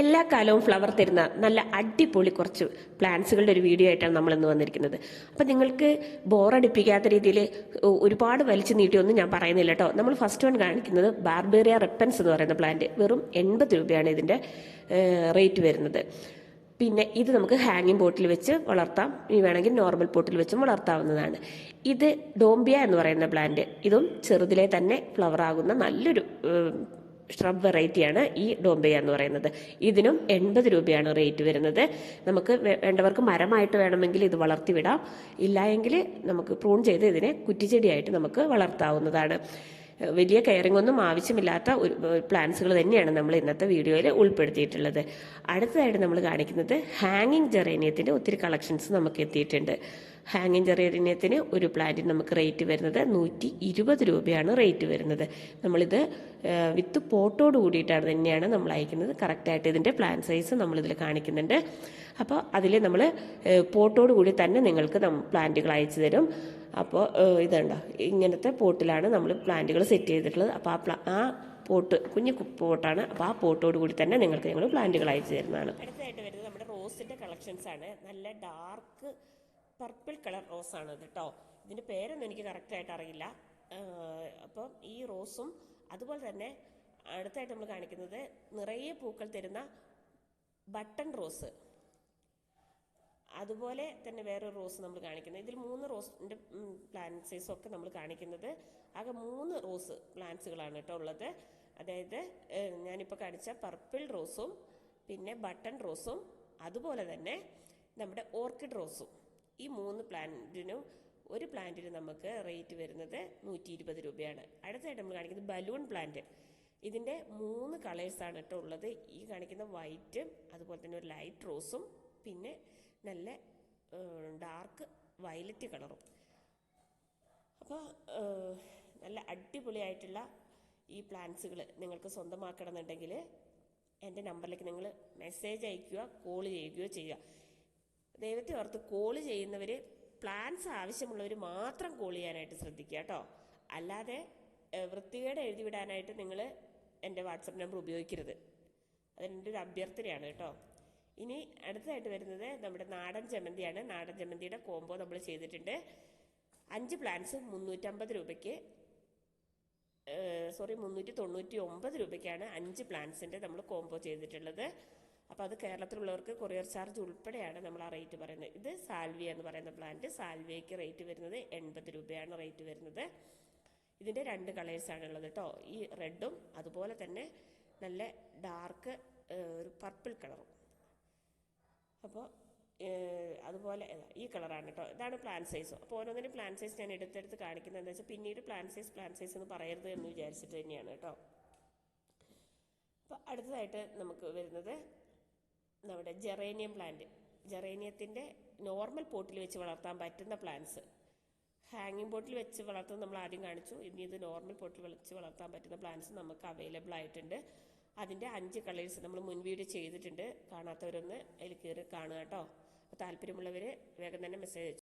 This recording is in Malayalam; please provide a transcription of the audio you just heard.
എല്ലാ കാലവും ഫ്ലവർ തരുന്ന നല്ല അടിപൊളി കുറച്ച് പ്ലാന്റ്സുകളുടെ ഒരു വീഡിയോ ആയിട്ടാണ് നമ്മൾ ഇന്ന് വന്നിരിക്കുന്നത്. അപ്പം നിങ്ങൾക്ക് ബോറടിപ്പിക്കാത്ത രീതിയിൽ ഒരുപാട് വലിച്ചു നീട്ടിയൊന്നും ഞാൻ പറയുന്നില്ല കേട്ടോ നമ്മൾ ഫസ്റ്റ് വൺ കാണിക്കുന്നത് ബാർബേറിയ റെപ്പൻസ് എന്ന് പറയുന്ന പ്ലാന്റ് വെറും എൺപത് രൂപയാണ് ഇതിന്റെ റേറ്റ് വരുന്നത്. പിന്നെ ഇത് നമുക്ക് ഹാങ്ങിങ് പോട്ടിൽ വെച്ച് വളർത്താം. ഇനി വേണമെങ്കിൽ നോർമൽ പോട്ടിൽ വെച്ചും വളർത്താവുന്നതാണ്. ഇത് ഡോംബിയ എന്ന് പറയുന്ന പ്ലാന്റ് ഇതും ചെറുതിലെ തന്നെ ഫ്ലവർ ആകുന്ന നല്ലൊരു ഷ്രബ് വെറൈറ്റിയാണ് ഈ ഡോംബിയ എന്ന് പറയുന്നത്. ഇതിനും എൺപത് രൂപയാണ് റേറ്റ് വരുന്നത്. നമുക്ക് വേണ്ടവർക്ക് മരമായിട്ട് വേണമെങ്കിൽ ഇത് വളർത്തി വിടാം ഇല്ല എങ്കിൽ നമുക്ക് പ്രൂൺ ചെയ്ത് ഇതിനെ കുറ്റിച്ചെടിയായിട്ട് നമുക്ക് വളർത്താവുന്നതാണ്. വലിയ കെയറിംഗ് ഒന്നും ആവശ്യമില്ലാത്ത ഒരു പ്ലാന്റ്സുകൾ തന്നെയാണ് നമ്മൾ ഇന്നത്തെ വീഡിയോയിൽ ഉൾപ്പെടുത്തിയിട്ടുള്ളത്. അടുത്തതായിട്ട് നമ്മൾ കാണിക്കുന്നത് ഹാങ്ങിങ് ജെറേനിയത്തിന്റെ ഒത്തിരി കളക്ഷൻസ് നമുക്ക് എത്തിയിട്ടുണ്ട്. ഹാങ്ങിങ് ജെറേനിയത്തിന് ഒരു പ്ലാന്റിന് നമുക്ക് റേറ്റ് വരുന്നത് നൂറ്റി ഇരുപത് രൂപയാണ് റേറ്റ് വരുന്നത്. നമ്മളിത് വിത്ത് പോട്ടോട് കൂടിയിട്ടാണ് തന്നെയാണ് നമ്മൾ അയക്കുന്നത്. കറക്റ്റായിട്ട് ഇതിന്റെ പ്ലാൻ സൈസ് നമ്മളിതിൽ കാണിക്കുന്നുണ്ട്. അപ്പോൾ അതിൽ നമ്മൾ പോട്ടോട് കൂടി തന്നെ നിങ്ങൾക്ക് പ്ലാന്റുകൾ അയച്ചു തരും. അപ്പോൾ ഇതുണ്ടോ ഇങ്ങനത്തെ പോട്ടിലാണ് നമ്മൾ പ്ലാന്റുകൾ സെറ്റ് ചെയ്തിട്ടുള്ളത്. അപ്പോൾ ആ പ്ലാ ആ പോട്ട് കുഞ്ഞു പോട്ടാണ്. അപ്പോൾ ആ പോട്ടോട് കൂടി തന്നെ നിങ്ങൾക്ക് ഞങ്ങൾ പ്ലാന്റുകൾ അയച്ചു തരുന്നതാണ്. അടുത്തതായിട്ട് വരുന്നത് നമ്മുടെ റോസിന്റെ കളക്ഷൻസ് ആണ് നല്ല ഡാർക്ക് പർപ്പിൾ കളർ ആണ് കേട്ടോ ഇതിന്റെ പേരൊന്നും എനിക്ക് കറക്റ്റായിട്ട് അറിയില്ല. അപ്പം ഈ റോസും അതുപോലെ തന്നെ അടുത്തായിട്ട് നമ്മൾ കാണിക്കുന്നത് നിറയെ പൂക്കൾ തരുന്ന ബട്ടൺ റോസ് അതുപോലെ തന്നെ വേറൊരു റോസ് നമ്മൾ കാണിക്കുന്നത് ഇതിൽ മൂന്ന് റോസിന്റെ പ്ലാന്റ് സൈസും ഒക്കെ നമ്മൾ കാണിക്കുന്നത്. ആകെ മൂന്ന് റോസ് പ്ലാന്റ്സുകളാണ് കേട്ടോ ഉള്ളത്. അതായത് ഞാനിപ്പോൾ കാണിച്ച പർപ്പിൾ റോസും പിന്നെ ബട്ടൺ റോസും അതുപോലെ തന്നെ നമ്മുടെ ഓർക്കിഡ് റോസും ഈ മൂന്ന് പ്ലാന്റിനും ഒരു പ്ലാന്റിന് നമുക്ക് റേറ്റ് വരുന്നത് നൂറ്റി ഇരുപത് രൂപയാണ്. അടുത്തായിട്ട് നമ്മൾ കാണിക്കുന്നത് ബലൂൺ പ്ലാന്റ്. ഇതിന്റെ മൂന്ന് കളേഴ്സാണ് കേട്ടോ ഉള്ളത്. ഈ കാണിക്കുന്ന വൈറ്റും അതുപോലെ തന്നെ ഒരു ലൈറ്റ് റോസും പിന്നെ നല്ല ഡാർക്ക് വയലറ്റ് കളറും. അപ്പോൾ നല്ല അടിപൊളിയായിട്ടുള്ള ഈ പ്ലാന്റ്സുകൾ നിങ്ങൾക്ക് സ്വന്തമാക്കണമെന്നുണ്ടെങ്കിൽ എന്റെ നമ്പറിലേക്ക് നിങ്ങൾ മെസ്സേജ് അയക്കുക കോൾ ചെയ്യുകയോ ചെയ്യുക. ദൈവത്തെ ഓർത്ത് കോൾ ചെയ്യുന്നവർ പ്ലാൻസ് ആവശ്യമുള്ളവർ മാത്രം കോൾ ചെയ്യാനായിട്ട് ശ്രദ്ധിക്കുക കേട്ടോ അല്ലാതെ വൃത്തികേട് എഴുതി വിടാനായിട്ട് നിങ്ങൾ എന്റെ വാട്സപ്പ് നമ്പർ ഉപയോഗിക്കരുത്. അതെന്റെ ഒരു അഭ്യർത്ഥനയാണ് കേട്ടോ ഇനി അടുത്തതായിട്ട് വരുന്നത് നമ്മുടെ നാടൻ ജമന്തിയാണ്. നാടൻ ജമന്തിയുടെ കോംബോ നമ്മൾ ചെയ്തിട്ടുണ്ട്. അഞ്ച് പ്ലാൻസ് മുന്നൂറ്റമ്പത് രൂപയ്ക്ക് സോറി മുന്നൂറ്റി തൊണ്ണൂറ്റി ഒമ്പത് രൂപയ്ക്കാണ് അഞ്ച് പ്ലാൻസിന്റെ നമ്മൾ കോംബോ ചെയ്തിട്ടുള്ളത്. അപ്പോൾ അത് കേരളത്തിലുള്ളവർക്ക് കൊറിയർ ചാർജ് ഉൾപ്പെടെയാണ് നമ്മൾ ആ റേറ്റ് പറയുന്നത്. ഇത് സാൽവിയ എന്ന് പറയുന്ന പ്ലാന്റ് സാൽവിയയ്ക്ക് റേറ്റ് വരുന്നത് എൺപത് രൂപയാണ് റേറ്റ് വരുന്നത്. ഇതിന്റെ രണ്ട് കളേഴ്സാണ് ഉള്ളത് കേട്ടോ ഈ റെഡും അതുപോലെ തന്നെ നല്ല ഡാർക്ക് ഒരു പർപ്പിൾ കളറും അപ്പോൾ അതുപോലെ ഈ കളറാണ് കേട്ടോ ഇതാണ് പ്ലാൻ സൈസ് അപ്പോൾ ഓരോന്നിനും പ്ലാൻ സൈസ് ഞാൻ എടുത്തെടുത്ത് കാണിക്കുന്നത് എന്താ വെച്ചാൽ പിന്നീട് പ്ലാൻ സൈസ് പ്ലാൻ സൈസ് എന്ന് പറയരുത് എന്ന് വിചാരിച്ചിട്ട് തന്നെയാണ് കേട്ടോ അപ്പോൾ അടുത്തതായിട്ട് നമുക്ക് വരുന്നത് നമ്മുടെ ജെറേനിയം പ്ലാന്റ് ജെറേനിയത്തിന്റെ നോർമൽ പോട്ടിൽ വെച്ച് വളർത്താൻ പറ്റുന്ന പ്ലാന്റ്സ് ഹാങ്ങിങ് പോട്ടിൽ വെച്ച് വളർത്തുന്നത് നമ്മൾ ആദ്യം കാണിച്ചു. ഇനി ഇത് നോർമൽ പോട്ടിൽ വെച്ച് വളർത്താൻ പറ്റുന്ന പ്ലാന്റ്സ് നമുക്ക് അവൈലബിൾ ആയിട്ടുണ്ട്. അതിന്റെ അഞ്ച് കളേഴ്സ് നമ്മൾ മുൻ വീഡിയോ ചെയ്തിട്ടുണ്ട്. കാണാത്തവരൊന്ന് അതിൽ കയറി കാണുക കേട്ടോ. അപ്പോൾ താല്പര്യമുള്ളവർ വേഗം തന്നെ മെസ്സേജ്